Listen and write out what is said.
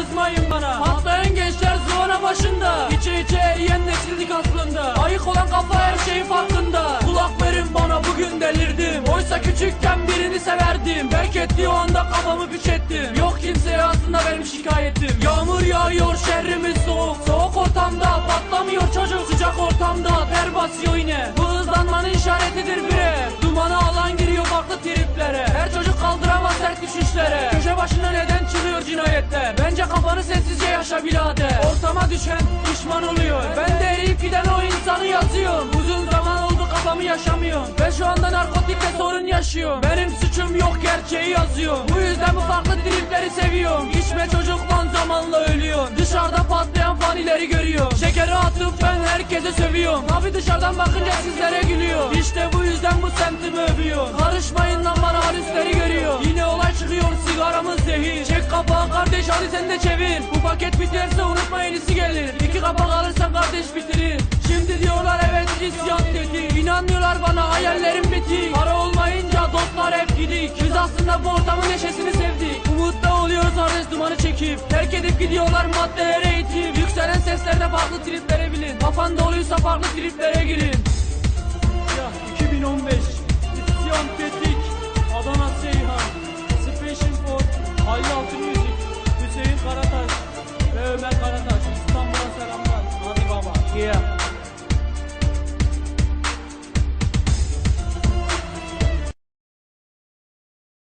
kızmayın bana. Patlayan gençler zıvana başında. İçe içe eriyen nesildik aslında Ayık olan kafa her şeyin farkında. Kulak verin bana bugün delirdim. Oysa küçükken birini severdim. Belki ettiği o anda kafamı piç ettim. Yok kimseye aslında benim şikayetim. Yağmur yağıyor şehrimiz soğuk. Soğuk yaşa birader. Ortama düşen pişman oluyor. Ben de eriyip giden o insanı yazıyorum. Uzun zaman oldu kafamı yaşamıyorum. Ve şu anda narkotikle sorun yaşıyorum. Benim suçum yok gerçeği yazıyorum. Bu yüzden bu farklı tripleri seviyorum. İçme çocuk lan zamanla ölüyor. Dışarıda patlayan fanileri görüyor. Şekeri atıp ben herkese sövüyorum. Tabi dışarıdan bakınca sizlere gülüyor İşte bu yüzden bu semtimi övüyor Çek kapağı kardeş hadi sen de çevir. Bu paket biterse unutma yenisi gelir. İki kapak alırsan kardeş bitirir. Şimdi diyorlar evet isyan dedi. İnanmıyorlar bana hayallerim bitik Para olmayınca dostlar hep gidik. Biz aslında bu ortamın neşesini sevdik. Umutta oluyoruz kardeş dumanı çekip. Terk edip gidiyorlar maddelere itip Yükselen seslerde farklı triplere bilin. Kafan doluysa farklı triplere girin